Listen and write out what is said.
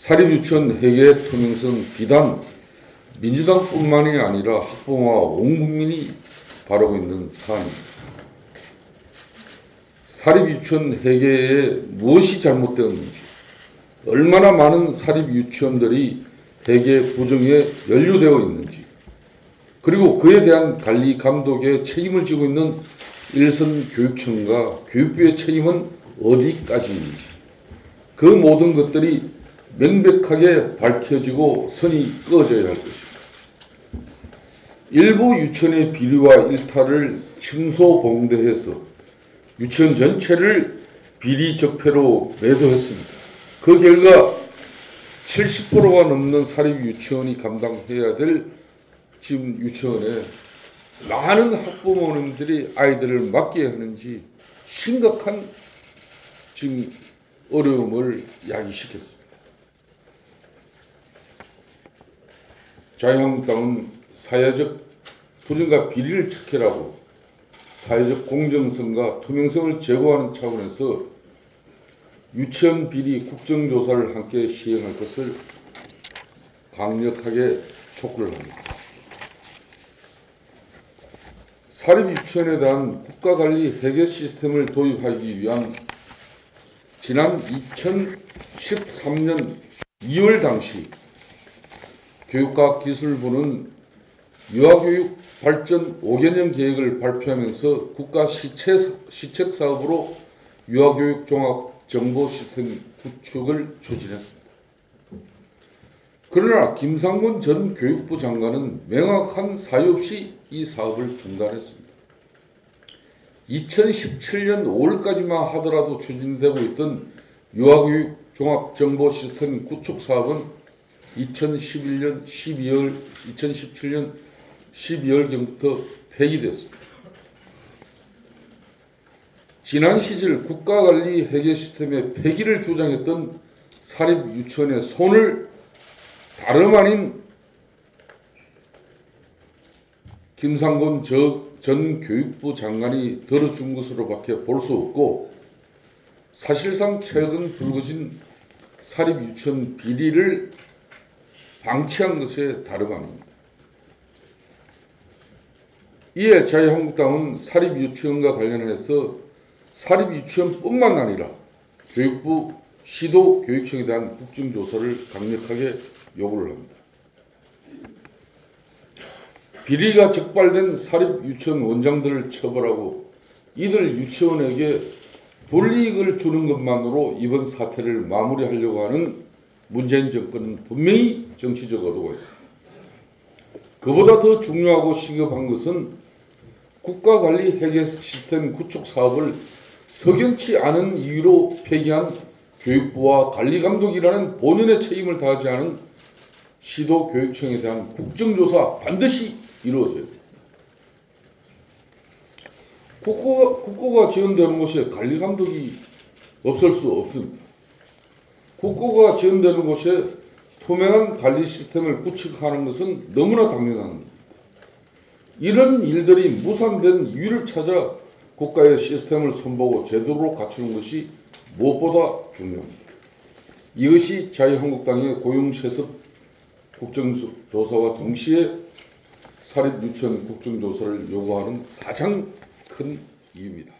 사립유치원 회계 투명성 비단 민주당뿐만이 아니라 학부모와 온 국민이 바라고 있는 사안입니다. 사립유치원 회계에 무엇이 잘못되었는지, 얼마나 많은 사립유치원들이 회계 부정에 연루되어 있는지, 그리고 그에 대한 관리 감독의 책임을 지고 있는 일선 교육청과 교육부의 책임은 어디까지인지, 그 모든 것들이 명백하게 밝혀지고 선이 꺼져야 할 것입니다. 일부 유치원의 비리와 일탈을 침소봉대해서 유치원 전체를 비리 적폐로 매도했습니다. 그 결과 70%가 넘는 사립 유치원이 감당해야 될 지금 유치원에 많은 학부모님들이 아이들을 맡겨야 하는지 심각한 지금 어려움을 야기시켰습니다. 자유한국당은 사회적 부정과 비리를 척결하고 사회적 공정성과 투명성을 제고하는 차원에서 유치원 비리 국정조사를 함께 시행할 것을 강력하게 촉구를 합니다. 사립 유치원에 대한 국가관리 회계 시스템을 도입하기 위한 지난 2013년 2월 당시 교육과 기술부는 유아교육 발전 5개년 계획을 발표하면서 국가 시책, 시책 사업으로 유아교육 종합 정보 시스템 구축을 추진했습니다. 그러나 김상곤 전 교육부 장관은 명확한 사유 없이 이 사업을 중단했습니다. 2017년 5월까지만 하더라도 추진되고 있던 유아교육 종합정보 시스템 구축 사업은 2011년 12월, 2017년 12월경부터 폐기됐습니다. 지난 시절 국가관리 회계 시스템의 폐기를 주장했던 사립 유치원의 손을 다름 아닌 김상곤 전 교육부 장관이 들어준 것으로밖에 볼 수 없고 사실상 최근 불거진 사립 유치원 비리를 방치한 것에 다름 아닙니다. 이에 자유한국당은 사립유치원과 관련해서 사립유치원뿐만 아니라 교육부, 시도 교육청에 대한 국정조사를 강력하게 요구를 합니다. 비리가 적발된 사립유치원 원장들을 처벌하고 이들 유치원에게 불이익을 주는 것만으로 이번 사태를 마무리하려고 하는 문재인 정권은 분명히 정치적 의도가 있습니다. 그보다 더 중요하고 시급한 것은 국가관리 회계 시스템 구축 사업을 석연치 않은 이유로 폐기한 교육부와 관리감독이라는 본연의 책임을 다하지 않은 시도교육청에 대한 국정조사 반드시 이루어져야 됩니다. 국고가, 국고가 지원되는 곳에 관리감독이 없을 수 없습니다. 국고가 지원되는 곳에 투명한 관리 시스템을 구축하는 것은 너무나 당연한 이런 일들이 무산된 이유를 찾아 국가의 시스템을 손보고 제대로 갖추는 것이 무엇보다 중요합니다. 이것이 자유한국당의 고용세습 국정조사와 동시에 사립유치원 국정조사를 요구하는 가장 큰 이유입니다.